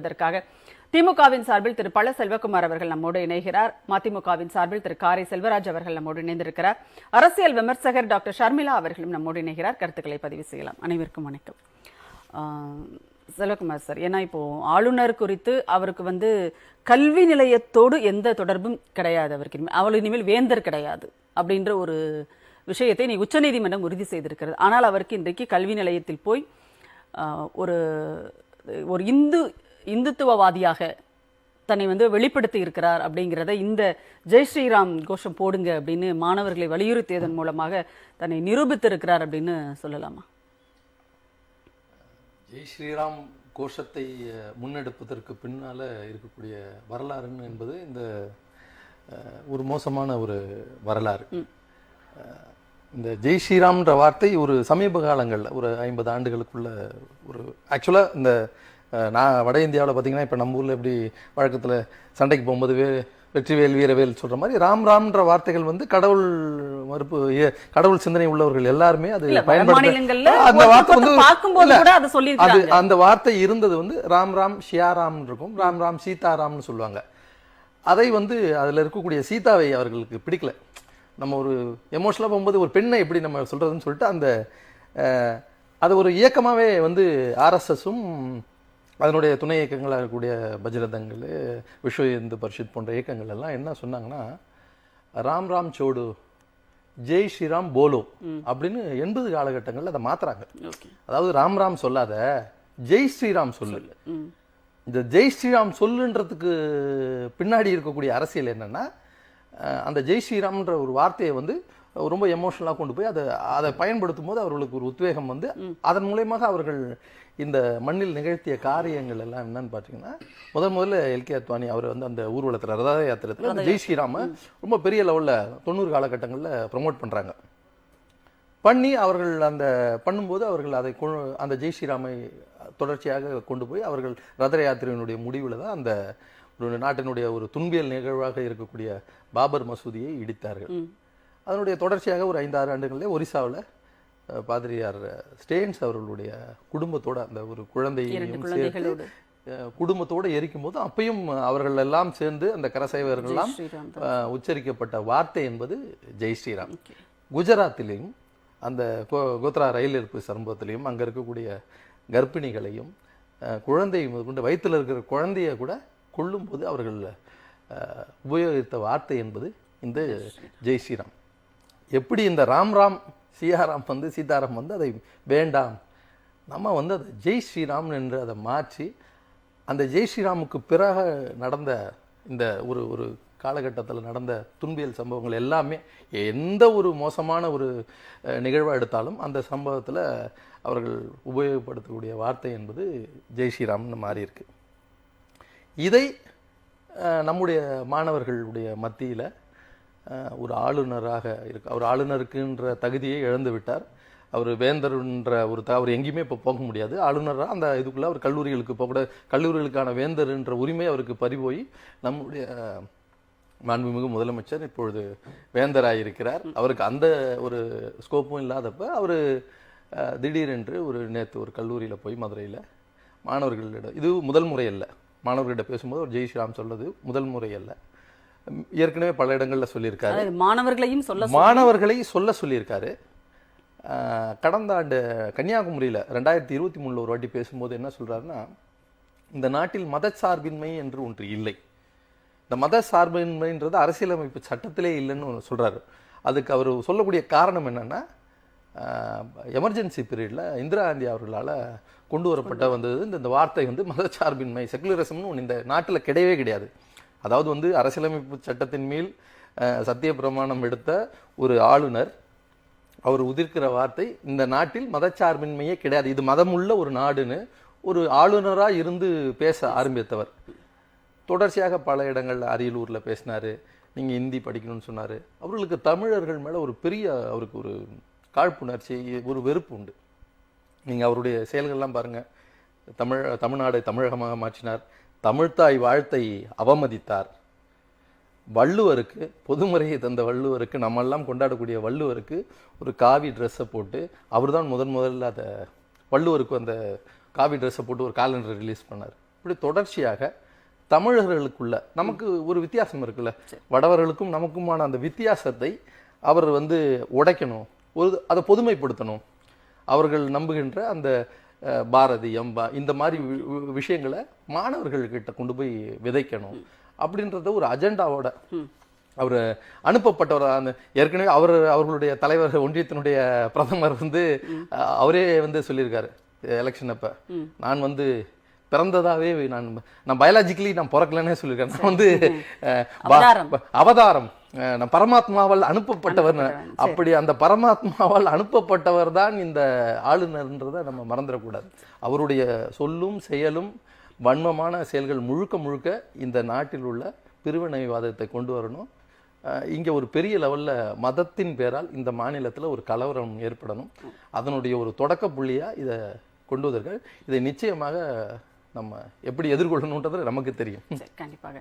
இதற்காக திமுகவின் சார்பில் திரு பழ செல்வகுமார் அவர்கள் நம்மோடு இணைகிறார். மதிமுகவின் சார்பில் திரு காரை செல்வராஜ் அவர்கள் நம்மோடு இணைந்திருக்கிறார். அரசியல் விமர்சகர் டாக்டர் ஷர்மிளா அவர்களும் நம்மோடு இணைகிறார். கருத்துக்களை பதிவு செய்யலாம். அனைவருக்கும் வணக்கம். செல்வகுமார் சார் ஏன்னா இப்போ ஆளுநர் குறித்து அவருக்கு வந்து கல்வி நிலையத்தோடு எந்த தொடர்பும் கிடையாது அவருக்கு. இனிமேல் அவள் இனிமேல் வேந்தர் கிடையாது அப்படின்ற ஒரு விஷயத்தை நீ உச்சநீதிமன்றம் உறுதி செய்திருக்கிறது. ஆனால் அவருக்கு இன்றைக்கு கல்வி நிலையத்தில் போய் ஒரு ஒரு இந்து இந்துத்துவவாதியாக தன்னை வந்து வெளிப்படுத்தி இருக்கிறார் அப்படிங்கிறத இந்த ஜெய் ஸ்ரீராம் கோஷம் போடுங்க அப்படின்னு மாணவர்களை வலியுறுத்தியதன் மூலமாக தன்னை நிரூபித்திருக்கிறார் அப்படின்னு சொல்லலாமா? ஜெய் ஸ்ரீராம் கோஷத்தை முன்னெடுப்பதற்கு பின்னால இருக்கக்கூடிய வரலாறுன்னு என்பது இந்த ஒரு மோசமான ஒரு வரலாறு. இந்த ஜெய் ஸ்ரீராம்ன்ற வார்த்தை ஒரு சமீப காலங்களில் ஒரு ஐம்பது ஆண்டுகளுக்குள்ள ஒரு ஆக்சுவலாக இந்த நான் வட இந்தியாவில் பார்த்தீங்கன்னா இப்போ நம்ம ஊரில் எப்படி வழக்கத்தில் சண்டைக்கு போகும்போது வே வெற்றிவேல் வீரவேல் சொல்ற மாதிரி ராம் ராம்ன்ற வார்த்தைகள் வந்து கடவுள் மறுப்பு கடவுள் சிந்தனை உள்ளவர்கள் எல்லாருமே அது பயன்படுத்த- அந்த வார்த்தை வந்து அதை. அந்த வார்த்தை இருந்தது வந்து ராம் ராம் ஷியாராம் இருக்கும். ராம் ராம் சீதாராம்னு சொல்லுவாங்க. அதை வந்து அதில் இருக்கக்கூடிய சீதாவை அவர்களுக்கு பிடிக்கல. நம்ம ஒரு எமோஷனலாக போகும்போது ஒரு பெண்ணை எப்படி நம்ம சொல்றதுன்னு சொல்லிட்டு அந்த அது ஒரு இயக்கமாகவே வந்து ஆர்எஸ்எஸும் அதனுடைய துணை இயக்கங்களாக இருக்கக்கூடிய பஜ்ரதங்கள் விஸ்வ இந்து பரிஷத் போன்ற இயக்கங்கள் எல்லாம் என்ன சொன்னாங்கன்னா ராம் ராம் சோடு ஜெய் ஸ்ரீராம் போலோ அப்படின்னு எண்பது காலகட்டங்களில் அதை மாத்துறாங்க. அதாவது ராம் ராம் சொல்லாத ஜெய் ஸ்ரீராம் சொல்லு. இந்த ஜெய் ஸ்ரீராம் சொல்லுன்றதுக்கு பின்னாடி இருக்கக்கூடிய அரசியல் என்னன்னா அந்த ஜெய் ஸ்ரீராம்ன்ற ஒரு வார்த்தையை வந்து ரொம்ப எமோஷனலாக கொண்டு போய் அதை அதை பயன்படுத்தும் போது அவர்களுக்கு ஒரு உத்வேகம் வந்து அதன் மூலயமாக அவர்கள் இந்த மண்ணில் நிகழ்த்திய காரியங்கள் எல்லாம் என்னன்னு பார்த்தீங்கன்னா முதல் முதல்ல எல்கே அத்வானி அவர் வந்து அந்த ஊர்வலத்தில் ரத யாத்திரத்தில் அந்த ஜெய் ஸ்ரீராம ரொம்ப பெரிய லெவலில் தொண்ணூறு காலகட்டங்களில் ப்ரொமோட் பண்ணுறாங்க பண்ணி அவர்கள் அந்த பண்ணும்போது அவர்கள் அதை அந்த ஜெய் ஸ்ரீராமை தொடர்ச்சியாக கொண்டு போய் அவர்கள் ரத யாத்திரையினுடைய முடிவில் தான் அந்த ஒரு நாட்டினுடைய ஒரு துன்பியல் நிகழ்வாக இருக்கக்கூடிய பாபர் மசூதியை இடித்தார்கள். அதனுடைய தொடர்ச்சியாக ஒரு ஐந்தாறு ஆண்டுகளிலே ஒரிசாவில் பாதிரியார் ஸ்டேன்ஸ் அவர்களுடைய குடும்பத்தோட அந்த ஒரு குழந்தையையும் சேர்த்து குடும்பத்தோட எரிக்கும் போது அப்பயும் அவர்கள் எல்லாம் சேர்ந்து அந்த கரசைவர்கள் எல்லாம் ஸ்ரீராம் அஹ், உச்சரிக்கப்பட்ட வார்த்தை என்பது ஜெய் ஸ்ரீராம். குஜராத்திலையும் அந்த கோத்ரா ரயில் இருப்பு சம்பவத்திலையும் அங்கே இருக்கக்கூடிய கர்ப்பிணிகளையும் குழந்தை முதற்கொண்டு வயிற்றில் இருக்கிற குழந்தைய கூட கொல்லும்போது அவர்கள் உபயோகித்த வார்த்தை என்பது இந்த ஜெய் ஸ்ரீராம். எப்படி இந்த ராம் ராம் சீதாராம் வந்து சீதாராம் வந்து அதை வேண்டாம். நம்ம வந்து அதை ஜெய் ஸ்ரீராம் என்று அதை மாற்றி அந்த ஜெய் ஸ்ரீராமுக்கு பிறகு நடந்த இந்த ஒரு ஒரு காலகட்டத்தில் நடந்த துன்பியல் சம்பவங்கள் எல்லாமே எந்த ஒரு மோசமான ஒரு நிகழ்வாக எடுத்தாலும் அந்த சம்பவத்தில் அவர்கள் உபயோகப்படுத்தக்கூடிய வார்த்தை என்பது ஜெய் ஸ்ரீராம்னு மாறியிருக்கு. இதை நம்முடைய மாணவர்களுடைய மத்தியில் ஒரு ஆளுநராக இருக்கு அவர் ஆளுநருக்குன்ற தகுதியை இழந்து விட்டார். அவர் வேந்தருன்ற ஒரு த அவர் எங்கேயுமே இப்போ போக முடியாது. ஆளுநராக அந்த இதுக்குள்ளே அவர் கல்லூரிகளுக்கு போகக்கூட கல்லூரிகளுக்கான வேந்தருன்ற உரிமை அவருக்கு பறிபோய் நம்முடைய மாண்புமிகு முதலமைச்சர் இப்பொழுது வேந்தராக இருக்கிறார் அவருக்கு அந்த ஒரு ஸ்கோப்பும் இல்லாதப்ப அவர் திடீரென்று ஒரு நேற்று ஒரு கல்லூரியில் போய் மதுரையில் மாணவர்களிடம் இது முதல் முறை அல்ல. மாணவர்களிடம் பேசும்போது ஒரு ஜெய் ஸ்ரீராம் சொல்வது முதல் முறை அல்ல. ஏற்கனவே பல இடங்களில் சொல்லியிருக்காரு. மாணவர்களையும் சொல்ல மாணவர்களை சொல்ல சொல்லியிருக்காரு. கடந்த ஆண்டு கன்னியாகுமரியில் ரெண்டாயிரத்தி இருபத்தி மூணில் ஒரு வாட்டி பேசும்போது என்ன சொல்றாருன்னா இந்த நாட்டில் மதச்சார்பின்மை என்று ஒன்று இல்லை. இந்த மத சார்பின்மைன்றது அரசியலமைப்பு சட்டத்திலே இல்லைன்னு சொல்றாரு. அதுக்கு அவர் சொல்லக்கூடிய காரணம் என்னன்னா எமர்ஜென்சி பீரியடில் இந்திரா காந்தி அவர்களால் கொண்டு வரப்பட்ட வந்தது இந்த இந்த வார்த்தை வந்து மதச்சார்பின்மை செகுலரிசம்னு ஒன்று இந்த நாட்டில் கிடையவே கிடையாது. அதாவது வந்து அரசியலமைப்பு சட்டத்தின் மேல் சத்திய பிரமாணம் எடுத்த ஒரு ஆளுநர் அவர் உதிர்க்கிற வார்த்தை இந்த நாட்டில் மதச்சார்பின்மையே கிடையாது. இது மதமுள்ள ஒரு நாடுன்னு ஒரு ஆளுநராக இருந்து பேச ஆரம்பித்தவர். தொடர்ச்சியாக பல இடங்களில் அரியலூரில் பேசினார் நீங்கள் ஹிந்தி படிக்கணும்னு சொன்னார். அவர்களுக்கு தமிழர்கள் மேலே ஒரு பெரிய அவருக்கு ஒரு காழ்ப்புணர்ச்சி ஒரு வெறுப்பு உண்டு. நீங்கள் அவருடைய செயல்கள்லாம் பாருங்கள் தமிழ் தமிழ்நாடை தமிழகமாக மாற்றினார். தமிழ்த்தாய் வாழ்த்தை அவமதித்தார். வள்ளுவருக்கு பொதுமுறையை தந்த வள்ளுவருக்கு நம்மெல்லாம் கொண்டாடக்கூடிய வள்ளுவருக்கு ஒரு காவி ட்ரெஸ்ஸை போட்டு அவர்தான் முதன் முதல்ல அதை வள்ளுவருக்கு அந்த காவி ட்ரெஸ்ஸை போட்டு ஒரு காலண்டர் ரிலீஸ் பண்ணார். இப்படி தொடர்ச்சியாக தமிழர்களுக்குள்ள நமக்கு ஒரு வித்தியாசம் இருக்குல்ல. வடவர்களுக்கும் நமக்குமான அந்த வித்தியாசத்தை அவர் வந்து உடைக்கணும். ஒரு அதை பொதுமைப்படுத்தணும். அவர்கள் நம்புகின்ற அந்த பாரதியம் பா- இந்த மாதிரி விஷயங்களை மாணவர்கள்கிட்ட கொண்டு போய் விதைக்கணும். அப்படின்றத ஒரு அஜெண்டாவோட அவர் அனுப்பப்பட்டவர். அந்த ஏற்கனவே அவர் அவர்களுடைய தலைவர் ஒன்றியத்தினுடைய பிரதமர் வந்து அவரே வந்து சொல்லியிருக்காரு எலெக்ஷன் அப்ப. நான் வந்து பிறந்ததாவே நான் நான் பயாலஜிக்கலி நான் பிறக்கலன்னே சொல்லியிருக்கேன் நான் வந்து அவதாரம். நான் பரமாத்மாவால் அனுப்பப்பட்டவர். அப்படி அந்த பரமாத்மாவால் அனுப்பப்பட்டவர் தான் இந்த ஆளுநர்ன்றதை நம்ம மறந்துடக்கூடாது. அவருடைய சொல்லும் செயலும் வன்மமான செயல்கள் முழுக்க முழுக்க இந்த நாட்டில் உள்ள பிரிவினைவாதத்தை கொண்டு வரணும். இங்க ஒரு பெரிய லெவல்ல மதத்தின் பேரால் இந்த மாநிலத்துல ஒரு கலவரம் ஏற்படணும். அதனுடைய ஒரு தொடக்க புள்ளியா இதை கொண்டு வந்திருக்காரு. இதை நிச்சயமாக நம்ம எப்படி எதிர்கொள்ளணுன்றது நமக்கு தெரியும். கண்டிப்பாக.